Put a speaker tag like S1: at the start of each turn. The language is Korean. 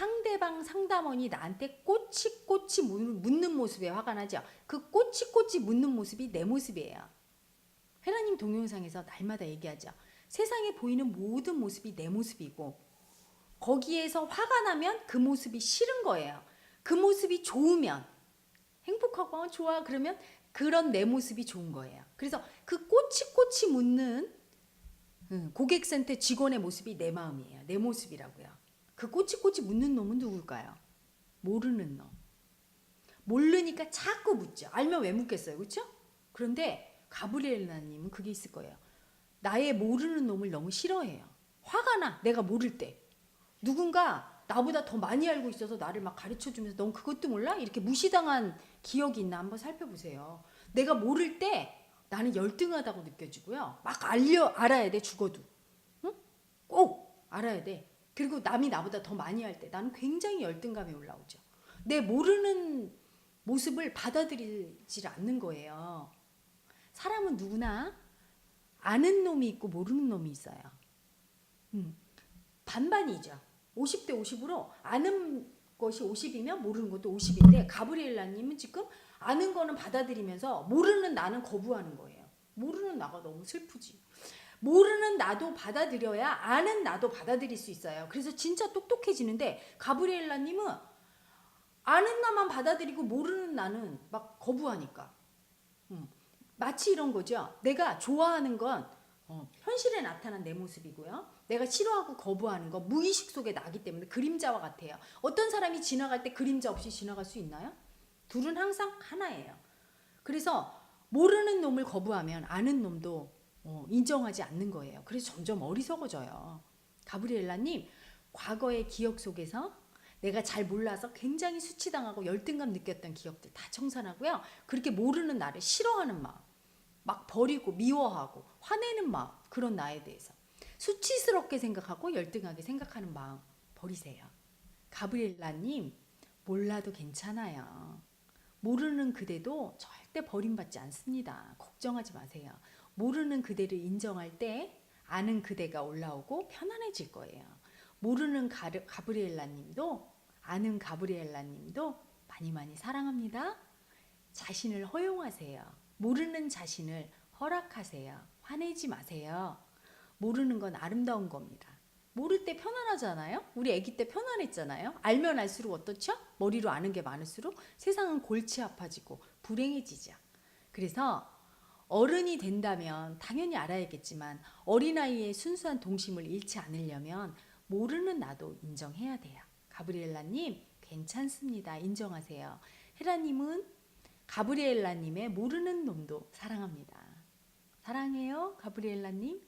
S1: 상대방 상담원이 나한테 꼬치꼬치 묻- 묻는 모습에 화가 나죠. 그 꼬치꼬치 묻는 모습이 내 모습이에요. 헤라님 동영상에서 날마다 얘기하죠. 세상에 보이는 모든 모습이 내 모습이고 거기에서 화가 나면 그 모습이 싫은 거예요. 그 모습이 좋으면 행복하고 어, 좋아 그러면 그런 내 모습이 좋은 거예요. 그래서 그 꼬치꼬치 묻는 음, 고객센터 직원의 모습이 내 마음이에요. 내 모습이라고요. 그 꼬치꼬치 묻는 놈은 누굴까요? 모르는 놈. 모르니까 자꾸 묻죠. 알면 왜 묻겠어요, 그렇죠? 그런데 가브리엘라님은 그게 있을 거예요. 나의 모르는 놈을 너무 싫어해요. 화가 나. 내가 모를 때. 누군가 나보다 더 많이 알고 있어서 나를 막 가르쳐 주면서 넌 그것도 몰라? 이렇게 무시당한 기억이 있나 한번 살펴보세요. 내가 모를 때 나는 열등하다고 느껴지고요. 막 알려 알아야 돼 죽어도. 응? 꼭 알아야 돼. 그리고 남이 나보다 더 많이 할 때 나는 굉장히 열등감이 올라오죠. 내 모르는 모습을 받아들이질 않는 거예요. 사람은 누구나 아는 놈이 있고 모르는 놈이 있어요. 음, 반반이죠. 50대 50으로 아는 것이 50이면 모르는 것도 50인데 가브리엘라님은 지금 아는 거는 받아들이면서 모르는 나는 거부하는 거예요. 모르는 나가 너무 슬프지. 모르는 나도 받아들여야 아는 나도 받아들일 수 있어요. 그래서 진짜 똑똑해지는데 가브리엘라 님은 아는 나만 받아들이고 모르는 나는 막 거부하니까. 음, 마치 이런 거죠. 내가 좋아하는 건 어, 현실에 나타난 내 모습이고요. 내가 싫어하고 거부하는 건 무의식 속에 나기 때문에 그림자와 같아요. 어떤 사람이 지나갈 때 그림자 없이 지나갈 수 있나요? 둘은 항상 하나예요. 그래서 모르는 놈을 거부하면 아는 놈도 어, 인정하지 않는 거예요. 그래서 점점 어리석어져요. 가브리엘라님, 과거의 기억 속에서 내가 잘 몰라서 굉장히 수치당하고 열등감 느꼈던 기억들 다 청산하고요. 그렇게 모르는 나를 싫어하는 마음, 막 버리고 미워하고 화내는 마음, 그런 나에 대해서 수치스럽게 생각하고 열등하게 생각하는 마음 버리세요. 가브리엘라님, 몰라도 괜찮아요. 모르는 그대도 절대 버림받지 않습니다. 걱정하지 마세요. 모르는 그대를 인정할 때 아는 그대가 올라오고 편안해질 거예요. 모르는 가르, 가브리엘라 님도 아는 가브리엘라 님도 많이 많이 사랑합니다. 자신을 허용하세요. 모르는 자신을 허락하세요. 화내지 마세요. 모르는 건 아름다운 겁니다. 모를 때 편안하잖아요. 우리 아기 때 편안했잖아요. 알면 알수록 어떻죠? 머리로 아는 게 많을수록 세상은 골치 아파지고 불행해지죠. 그래서 어른이 된다면 당연히 알아야겠지만 어린아이의 순수한 동심을 잃지 않으려면 모르는 나도 인정해야 돼요. 가브리엘라님 괜찮습니다. 인정하세요. 헤라님은 가브리엘라님의 모르는 놈도 사랑합니다. 사랑해요, 가브리엘라님.